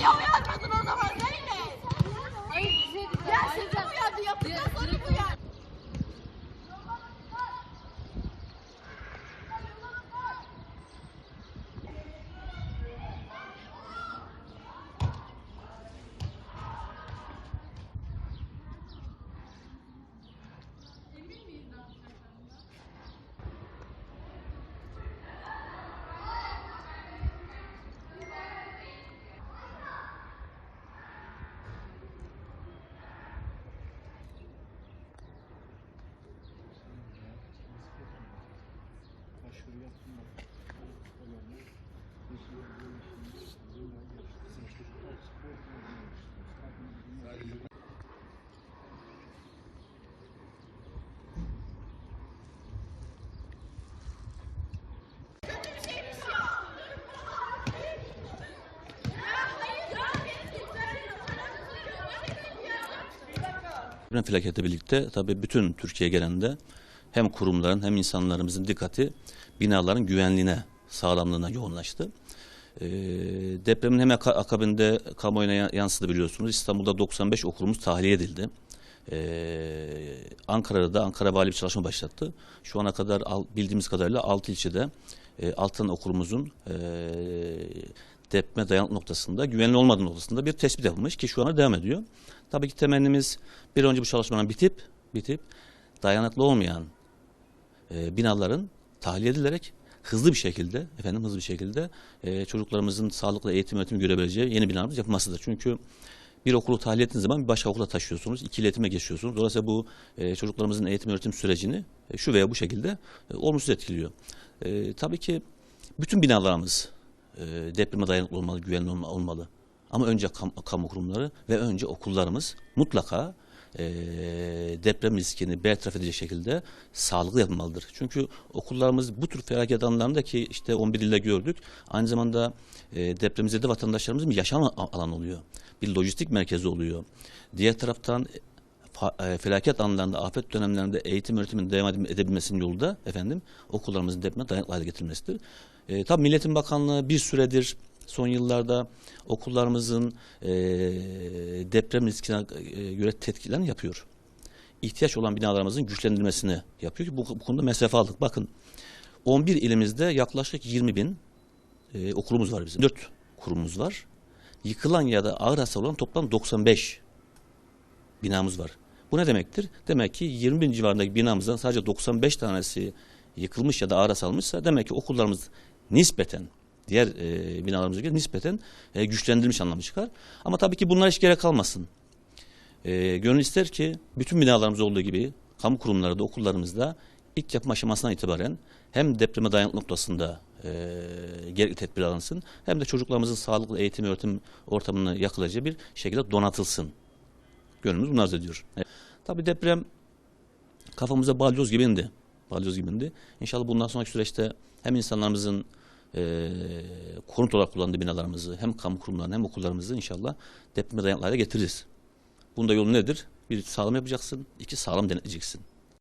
有没有？Deprem felaketi birlikte tabii bütün Türkiye genelinde hem kurumların hem insanlarımızın dikkati binaların güvenliğine, sağlamlığına yoğunlaştı. Ee, depremin hemen aka- akabinde kamuoyuna ya- yansıdı biliyorsunuz. İstanbul'da 95 okulumuz tahliye edildi. Ee, Ankara'da da Ankara Vali bir çalışma başlattı. Şu ana kadar bildiğimiz kadarıyla 6 ilçede e, altın okulumuzun e, depreme dayanıklı noktasında güvenli olmadığı noktasında bir tespit yapılmış ki şu ana devam ediyor. Tabii ki temennimiz bir önce bu çalışmanın bitip bitip dayanıklı olmayan e, binaların tahliye edilerek hızlı bir şekilde efendim hızlı bir şekilde e, çocuklarımızın sağlıklı eğitim öğretim görebileceği yeni binalarımız yapılmasıdır. Çünkü bir okulu tahliye ettiğiniz zaman bir başka okula taşıyorsunuz, iki iletime geçiyorsunuz. Dolayısıyla bu e, çocuklarımızın eğitim öğretim sürecini e, şu veya bu şekilde e, olumsuz etkiliyor. E, tabii ki bütün binalarımız e, depreme dayanıklı olmalı, güvenli olma- olmalı. Ama önce kam- kamu kurumları ve önce okullarımız mutlaka e, deprem riskini bertaraf edecek şekilde sağlıklı yapılmalıdır. Çünkü okullarımız bu tür felaket anlarında ki işte 11 ilde gördük aynı zamanda e, depremzede vatandaşlarımızın bir yaşam alanı oluyor. Bir lojistik merkezi oluyor. Diğer taraftan felaket anlarında, afet dönemlerinde eğitim öğretimin devam ede- edebilmesinin yolu da efendim okullarımızın depreme dayanıklı hale getirilmesidir. E, tabii Milletin Bakanlığı bir süredir son yıllarda okullarımızın e, deprem riskine e, göre tetkiklerini yapıyor. İhtiyaç olan binalarımızın güçlendirilmesini yapıyor ki bu, bu konuda mesafe aldık. Bakın 11 ilimizde yaklaşık 20 bin e, okulumuz var bizim. 4 kurumumuz var. Yıkılan ya da ağır hasar olan toplam 95 binamız var. Bu ne demektir? Demek ki 20 bin civarındaki binamızdan sadece 95 tanesi yıkılmış ya da ağır hasar almışsa demek ki okullarımız nispeten diğer e, binalarımıza göre nispeten e, güçlendirilmiş anlamı çıkar. Ama tabii ki bunlara hiç gerek kalmasın. E, gönül ister ki bütün binalarımız olduğu gibi kamu kurumları da okullarımızda ilk yapım aşamasından itibaren hem depreme dayanıklı noktasında e, gerekli tedbir alınsın hem de çocuklarımızın sağlıklı eğitim öğretim ortamını yakılacağı bir şekilde donatılsın. Gönlümüz bunu arz ediyor. E, tabii deprem kafamıza balyoz gibi indi. Balyoz gibi indi. İnşallah bundan sonraki süreçte hem insanlarımızın e, konut olarak kullandığı binalarımızı hem kamu kurumlarını hem okullarımızı inşallah depreme dayanıklı hale getiririz. Bunda yolu nedir? Bir sağlam yapacaksın, iki sağlam denetleyeceksin.